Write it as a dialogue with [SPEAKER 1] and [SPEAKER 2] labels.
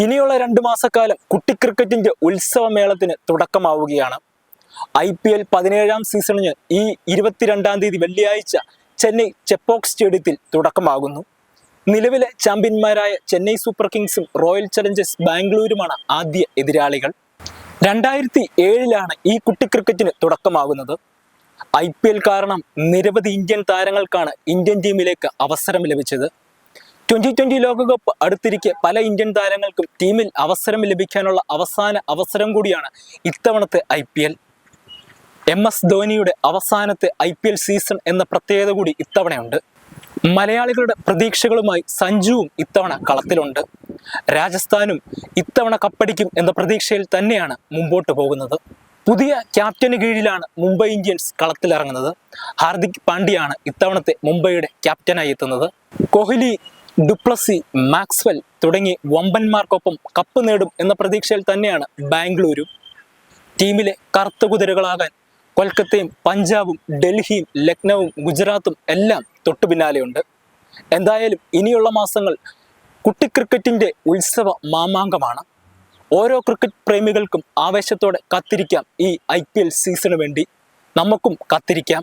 [SPEAKER 1] ഇനിയുള്ള രണ്ടു മാസക്കാലം കുട്ടി ക്രിക്കറ്റിന്റെ ഉത്സവമേളത്തിന് തുടക്കമാവുകയാണ്. ഐ പി എൽ പതിനേഴാം സീസണിന് ഈ ഇരുപത്തിരണ്ടാം തീയതി വെള്ളിയാഴ്ച ചെന്നൈ ചെപ്പോക്സ് സ്റ്റേഡിയത്തിൽ തുടക്കമാകുന്നു. നിലവിലെ ചാമ്പ്യന്മാരായ ചെന്നൈ സൂപ്പർ കിങ്സും റോയൽ ചലഞ്ചേഴ്സ് ബാംഗ്ലൂരുമാണ് ആദ്യ എതിരാളികൾ. രണ്ടായിരത്തി ഏഴിലാണ് ഈ കുട്ടി ക്രിക്കറ്റിന് തുടക്കമാകുന്നത്. ഐ പി എൽ കാരണം നിരവധി ഇന്ത്യൻ താരങ്ങൾക്കാണ് ഇന്ത്യൻ ടീമിലേക്ക് അവസരം ലഭിച്ചത്. ട്വന്റി ട്വന്റി ലോകകപ്പ് അടുത്തിരിക്കെ പല ഇന്ത്യൻ താരങ്ങൾക്കും ടീമിൽ അവസരം ലഭിക്കാനുള്ള അവസാന അവസരം കൂടിയാണ് ഇത്തവണത്തെ I P L M S ധോനിയുടെ അവസാനത്തെ ഐ പി എൽ സീസൺ എന്ന പ്രത്യേകത കൂടി ഇത്തവണയുണ്ട്. മലയാളികളുടെ പ്രതീക്ഷകളുമായി സഞ്ജുവും ഇത്തവണ കളത്തിലുണ്ട്. രാജസ്ഥാനും ഇത്തവണ കപ്പടിക്കും എന്ന പ്രതീക്ഷയിൽ തന്നെയാണ് മുമ്പോട്ട് പോകുന്നത്. പുതിയ ക്യാപ്റ്റന് കീഴിലാണ് മുംബൈ ഇന്ത്യൻസ് കളത്തിലിറങ്ങുന്നത്. ഹാർദിക് പാണ്ഡ്യയാണ് ഇത്തവണത്തെ മുംബൈയുടെ ക്യാപ്റ്റനായി എത്തുന്നത്. കോഹ്ലി ഡുപ്ലസി മാക്സ്വെൽ തുടങ്ങി വമ്പന്മാർക്കൊപ്പം കപ്പ് നേടും എന്ന പ്രതീക്ഷയിൽ തന്നെയാണ് ബാംഗ്ലൂരും. ടീമിലെ കറുത്ത കുതിരകളാകാൻ കൊൽക്കത്തയും പഞ്ചാബും ഡൽഹിയും ലക്നൌവും ഗുജറാത്തും എല്ലാം തൊട്ടു പിന്നാലെയുണ്ട് എന്തായാലും ഇനിയുള്ള മാസങ്ങൾ കുട്ടി ക്രിക്കറ്റിന്റെ ഉത്സവ മാമാങ്കമാണ്. ഓരോ ക്രിക്കറ്റ് പ്രേമികൾക്കും ആവേശത്തോടെ കാത്തിരിക്കാം ഈ ഐ സീസണിന് വേണ്ടി. നമുക്കും കാത്തിരിക്കാം.